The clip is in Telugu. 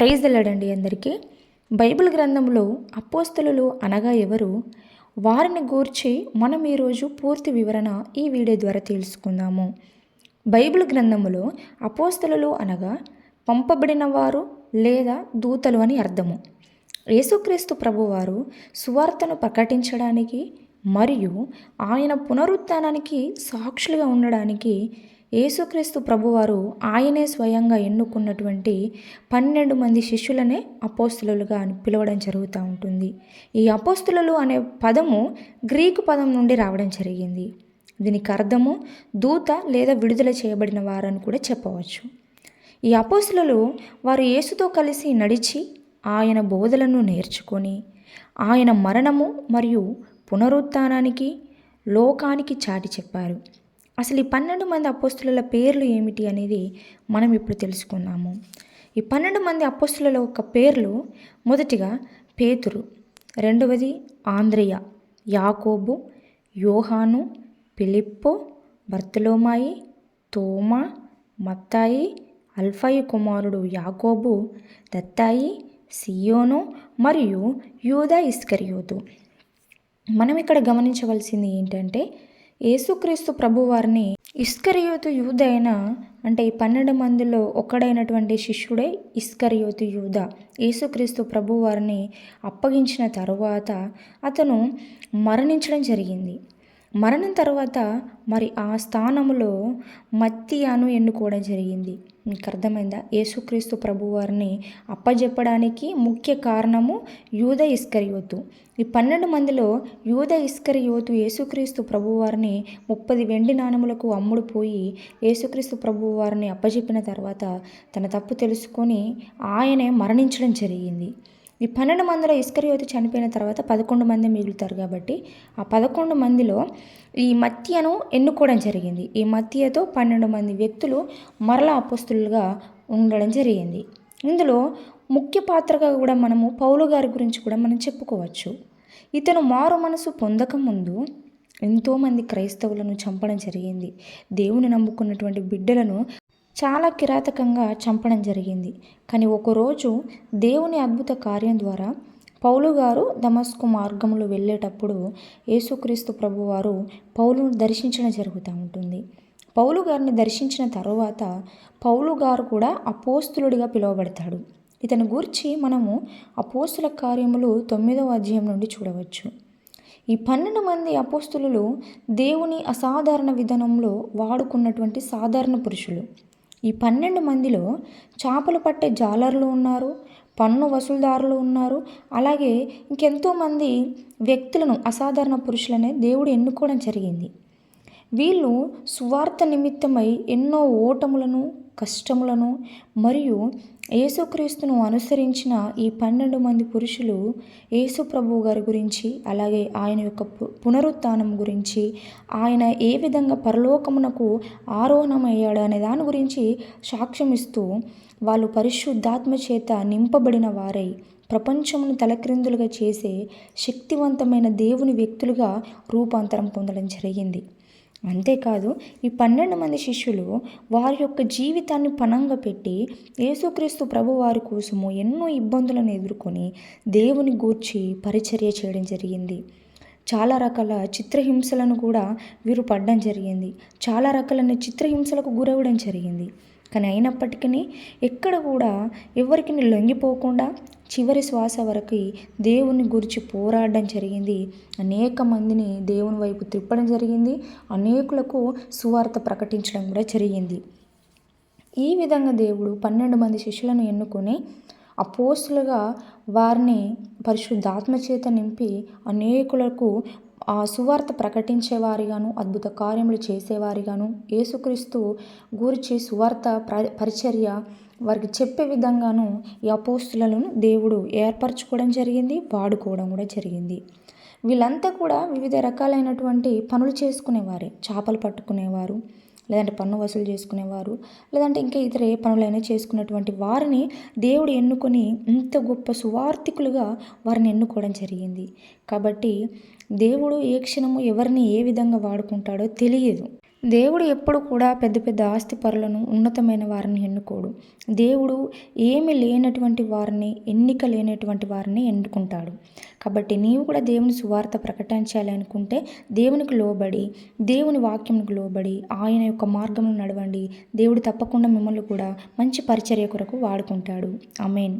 ప్రైజ్ వెళ్ళడండి అందరికీ. బైబిల్ గ్రంథంలో అపోస్తలు అనగా ఎవరు? వారిని గూర్చి మనం ఈరోజు పూర్తి వివరణ ఈ వీడియో ద్వారా తెలుసుకుందాము. బైబిల్ గ్రంథములో అపోస్తలు అనగా పంపబడిన వారు లేదా దూతలు అని అర్థము. యేసుక్రీస్తు ప్రభువారు సువార్తను ప్రకటించడానికి మరియు ఆయన పునరుత్థానానికి సాక్షులుగా ఉండడానికి యేసుక్రీస్తు ప్రభువారు ఆయనే స్వయంగా ఎన్నుకున్నటువంటి పన్నెండు మంది శిష్యులనే అపోస్తులుగా పిలవడం జరుగుతూ ఉంటుంది. ఈ అపోస్తులు అనే పదము గ్రీకు పదం నుండి రావడం జరిగింది. దీనికి అర్థము దూత లేదా విడుదల చేయబడిన వారని కూడా చెప్పవచ్చు. ఈ అపోస్తులు వారు యేసుతో కలిసి నడిచి ఆయన బోధలను నేర్చుకొని ఆయన మరణము మరియు పునరుత్నానికి లోకానికి చాటి చెప్పారు. అసలు ఈ పన్నెండు మంది అపోస్తుల పేర్లు ఏమిటి అనేది మనం ఇప్పుడు తెలుసుకుందాము. ఈ పన్నెండు మంది అపోస్తుల యొక్క పేర్లు మొదటిగా పేతురు రెండవది ఆంధ్రయ యాకోబు యోహాను పిలిప్పో బర్తలోమాయి తోమా మత్తాయి అల్ఫాయి కుమారుడు యాకోబు దత్తాయి సియోను మరియు యూదా ఇస్కరియోతు. మనం ఇక్కడ గమనించవలసింది ఏంటంటే యేసుక్రీస్తు ప్రభువారిని ఇస్కరియోతు యూదైన అయిన అంటే ఈ పన్నెండు మందిలో ఒకడైనటువంటి శిష్యుడే ఇస్కరియోతు యూద. యేసుక్రీస్తు ప్రభువారిని అప్పగించిన తరువాత అతను మరణించడం జరిగింది. మరణం తర్వాత మరి ఆ స్థానంలో మత్తియాను ఎన్నుకోవడం జరిగింది. మీకు అర్థమైందా? యేసుక్రీస్తు ప్రభువారిని అప్పజెప్పడానికి ముఖ్య కారణము యూద ఇస్కరియోతు. ఈ పన్నెండు మందిలో యూద ఇస్కరియోతు యేసుక్రీస్తు ప్రభువారిని ముప్పది వెండి నాణములకు అమ్ముడు పోయి యేసుక్రీస్తు ప్రభువారిని అప్పజెప్పిన తర్వాత తన తప్పు తెలుసుకొని ఆయనే మరణించడం జరిగింది. ఈ పన్నెండు మందిలో ఇస్కరియోతి చనిపోయిన తర్వాత పదకొండు మంది మిగులుతారు కాబట్టి ఆ పదకొండు మందిలో ఈ మత్యను ఎన్నుకోవడం జరిగింది. ఈ మత్యతో పన్నెండు మంది వ్యక్తులు మరల అపస్తులుగా ఉండడం జరిగింది. ఇందులో ముఖ్య పాత్రగా కూడా మనము పౌలు గారి గురించి కూడా మనం చెప్పుకోవచ్చు. ఇతను మారు మనసు పొందకముందు ఎంతోమంది క్రైస్తవులను చంపడం జరిగింది. దేవుని నమ్ముకున్నటువంటి బిడ్డలను చాలా కిరాతకంగా చంపడం జరిగింది. కానీ ఒకరోజు దేవుని అద్భుత కార్యం ద్వారా పౌలు గారు దమస్కు మార్గంలో వెళ్ళేటప్పుడు యేసుక్రీస్తు ప్రభువారు పౌలును దర్శించడం జరుగుతూ ఉంటుంది. పౌలు గారిని దర్శించిన తర్వాత పౌలు గారు కూడా అపోస్తులుడిగా పిలువబడతాడు. ఇతని గురించి మనము అపోస్తుల కార్యములు తొమ్మిదవ అధ్యాయం నుండి చూడవచ్చు. ఈ పన్నెండు మంది అపోస్తులు దేవుని అసాధారణ విధానంలో వాడుకున్నటువంటి సాధారణ పురుషులు. ఈ పన్నెండు మందిలో చేపలు పట్టే జాలర్లు ఉన్నారు పన్ను వసూలుదారులు ఉన్నారు అలాగే ఇంకెంతోమంది వ్యక్తులను అసాధారణ పురుషులనే దేవుడు ఎన్నుకోవడం జరిగింది. వీళ్ళు సువార్త నిమిత్తమై ఎన్నో ఓటములను కష్టములను మరియు యేసుక్రీస్తును అనుసరించిన ఈ పన్నెండు మంది పురుషులు యేసు ప్రభు గారి గురించి అలాగే ఆయన యొక్క పునరుత్నం గురించి ఆయన ఏ విధంగా పరలోకమునకు ఆరోహణమయ్యాడు అనే దాని గురించి సాక్ష్యమిస్తూ వాళ్ళు పరిశుద్ధాత్మ చేత నింపబడిన వారై ప్రపంచమును తలక్రిందులుగా చేసే శక్తివంతమైన దేవుని వ్యక్తులుగా రూపాంతరం పొందడం జరిగింది. అంతేకాదు ఈ పన్నెండు మంది శిష్యులు వారి యొక్క జీవితాన్ని పణంగా పెట్టి యేసుక్రీస్తు ప్రభు వారి కోసము ఎన్నో ఇబ్బందులను ఎదుర్కొని దేవుని గూర్చి పరిచర్య చేయడం జరిగింది. చాలా రకాల చిత్రహింసలను కూడా వీరు పడడం జరిగింది. చాలా రకాలైన చిత్రహింసలకు గురవడం జరిగింది. కానీ అయినప్పటికీ ఎక్కడ కూడా ఎవరికి లొంగిపోకుండా చివరి శ్వాస వరకు దేవుని గురించి పోరాడడం జరిగింది. అనేక మందిని దేవుని వైపు తిప్పడం జరిగింది. అనేకులకు సువార్త ప్రకటించడం కూడా జరిగింది. ఈ విధంగా దేవుడు పన్నెండు మంది శిష్యులను ఎన్నుకొని అపోస్తులుగా వారిని పరిశుద్ధాత్మ చేత నింపి అనేకులకు ఆ సువార్త ప్రకటించేవారిగాను అద్భుత కార్యములు చేసేవారిగాను యేసుక్రీస్తు గురించి సువార్త పరిచర్య వారికి చెప్పే విధంగాను ఈ అపోస్తులను దేవుడు ఏర్పరచుకోవడం జరిగింది వాడుకోవడం కూడా జరిగింది. వీళ్ళంతా కూడా వివిధ రకాలైనటువంటి పనులు చేసుకునేవారే చేపలు పట్టుకునేవారు. లేదంటే పన్ను వసూలు చేసుకునేవారు లేదంటే ఇంకా ఇతర ఏ పనులైనా చేసుకున్నటువంటి వారిని దేవుడు ఎన్నుకొని ఇంత గొప్ప సువార్థికులుగా వారిని ఎన్నుకోవడం జరిగింది. కాబట్టి దేవుడు ఏ క్షణము ఎవరిని ఏ విధంగా వాడుకుంటాడో తెలియదు. దేవుడు ఎప్పుడు కూడా పెద్ద పెద్ద ఆస్తి పరులను ఉన్నతమైన వారిని ఎన్నుకోడు. దేవుడు ఏమి లేనటువంటి వారిని ఎన్నిక లేనటువంటి వారిని ఎన్నుకుంటాడు. కాబట్టి నీవు కూడా దేవుని సువార్త ప్రకటించాలి అనుకుంటే దేవునికి లోబడి దేవుని వాక్యంకు లోబడి ఆయన యొక్క మార్గంలో నడవండి. దేవుడు తప్పకుండా మిమ్మల్ని కూడా మంచి పరిచర్య కొరకు వాడుకుంటాడు. అమేన్